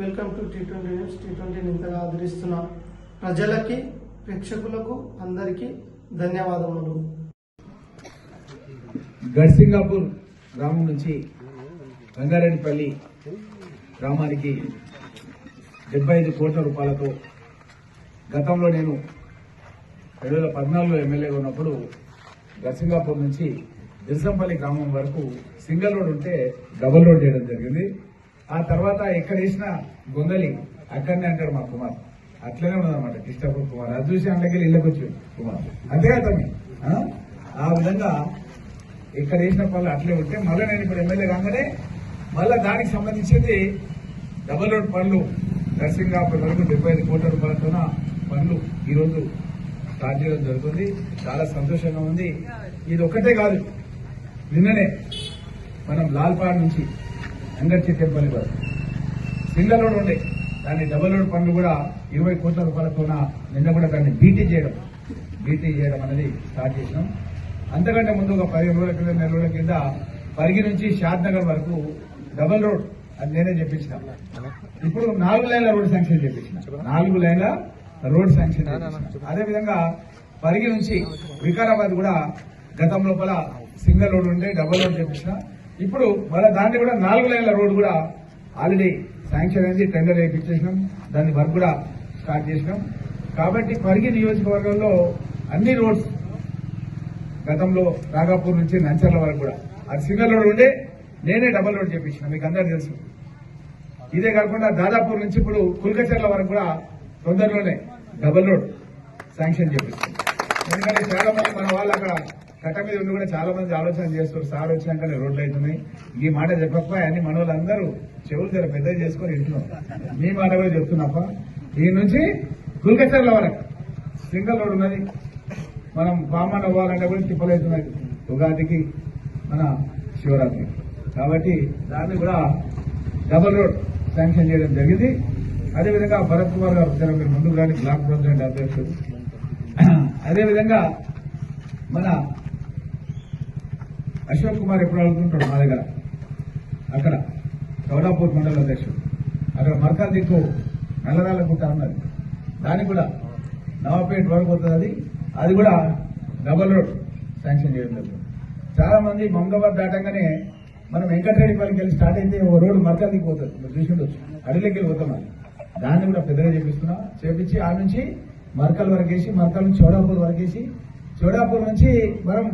Welcome to T twenty news. T ట్వంటీని ఇంతగా ఆదరిస్తున్న ప్రజలకి ప్రేక్షకులకు అందరికీ ధన్యవాదములు. గడ్సింగాపూర్ గ్రామం నుంచి రంగారెడ్డిపల్లి గ్రామానికి డెబ్బై ఐదు కోట్ల రూపాయలతో గతంలో నేను రెండు వేల పద్నాలుగులో ఎమ్మెల్యేగా ఉన్నప్పుడు గడ్సింగాపూర్ నుంచి దిర్సంపల్లి గ్రామం వరకు సింగిల్ రోడ్ ఉంటే డబుల్ రోడ్ చేయడం జరిగింది. ఆ తర్వాత ఎక్కడ వేసినా గొంగలి. అక్కడనే అంటాడు మా కుమార్. అట్లనే ఉన్నదన్నమాట. కృష్ణాపూర్ కుమార్. అది చూసి అందులోకి ఇళ్ళకి వచ్చి కుమార్. అంతే తమ్మి ఆ? విధంగా ఇక్కడ వేసిన పనులు అట్లే ఉంటే మళ్ళీ నేను ఇప్పుడు ఎమ్మెల్యే కాగానే మళ్ళీ దానికి సంబంధించింది డబల్ రోడ్ పనులు. నర్సింగాపూర్ వరకు డెబ్బై ఐదు కోట్ల రూపాయలతో పనులు ఈరోజు స్టార్ట్ చేయడం జరుగుతుంది. చాలా సంతోషంగా ఉంది. ఇది ఒక్కటే కాదు. నిన్ననే మనం లాల్పాడ్ నుంచి అంగర్చి టెంపల్ వరకు సింగల్ రోడ్ ఉండే. దాన్ని డబల్ రోడ్ పనులు కూడా ఇరవై కోట్ల రూపాయలతోన నిన్న కూడా దాన్ని బీటీ చేయడం. బీటీ చేయడం అనేది స్టార్ట్ చేసినాం. అంతకంటే ముందు ఒక పదిహేను రోజుల కింద నెల రోజుల కింద పరిగి నుంచి షాద్ నగర్ వరకు డబల్ రోడ్ అది నేనే చెప్పించిన ఇప్పుడు నాలుగు లైన్ల రోడ్ శాంక్షన్ చేపించిన నాలుగు లైన్ల రోడ్ శాంక్షన్ అదేవిధంగా పరిగి నుంచి వికారాబాద్ కూడా గతం లోపల సింగల్ రోడ్ ఉంటే డబల్ రోడ్ చేపించిన ఇప్పుడు మళ్ళీ దాన్ని కూడా నాలుగు లైన్ల రోడ్ కూడా ఆల్రెడీ శాంక్షన్ అయింది టెండర్ వేయించేసినాం దాన్ని వర్క్ కూడా స్టార్ట్ చేసినాం. కాబట్టి పరిగి నియోజకవర్గంలో అన్ని రోడ్స్ గతంలో రాగాపూర్ నుంచి నంచర్ల వరకు కూడా. అది సింగల్ రోడ్ ఉండే నేనే డబల్ రోడ్ చేపించిన మీకు అందరు తెలుసు. ఇదే కాకుండా దాదాపూర్ నుంచి ఇప్పుడు కుల్కచర్ల వరకు కూడా తొందరలోనే డబల్ రోడ్ శాంక్షన్ చేపిస్తుంది ఎందుకంటే చాలా మంది మన వాళ్ళు అక్కడ కట్ట మీద ఉండి కూడా చాలా మంది ఆలోచన చేస్తారు సార్ వచ్చినాకనే రోడ్లు అవుతున్నాయి. ఈ మాట చెప్పకపోయి అన్ని మన వాళ్ళందరూ చెవులు తెర పెద్ద చేసుకొని ఇంటున్నాం మీ మాట కూడా చెప్తున్నాప్ప ఈ నుంచి కుల్కచర్ల వరకు. సింగల్ రోడ్ ఉన్నది. మనం బామ్మన్ అవ్వాలంటే కూడా తిప్పలవుతున్నది ఉగాదికి మన శివరాత్రి. కాబట్టి దాన్ని కూడా డబల్ రోడ్ శాంక్షన్ చేయడం జరిగింది. అదేవిధంగా భరత్ కుమార్ గారు వచ్చారు మీరు ముందుకు రాని బ్లాక్ ప్రెసిడెంట్ అధ్యక్షుడు అదేవిధంగా మన అశోక్ కుమార్ ఎప్పుడు ఆడుతుంటాడు? మా దగ్గర. అక్కడ. గౌడాపూర్ మండల అధ్యక్షుడు. అక్కడ మర్కాల్ దిక్కు నల్లరాళ్ళ గుట్ట అన్నది. దానికి కూడా నవాపేట వరకు అది. అది కూడా డబల్ రోడ్ శాంక్షన్ చేయడం జరుగుతుంది చాలా మంది మంగళవారు దాటంగానే మనం వెంకటరెడ్డిపల్లికి వెళ్ళి స్టార్ట్ అయితే ఒక రోడ్డు మర్కాల్ దిక్కు పోతుంది. మీరు చూసి ఉండొచ్చు అడవిలోకి వెళ్ళి పోతాం దాన్ని కూడా పెద్దగా చేపిస్తున్నాం. చేపించి ఆ నుంచి మర్కల్ వరకు వేసి మర్కల్ నుంచి చౌడాపూర్ వరకు వేసి చౌడాపూర్ నుంచి మనం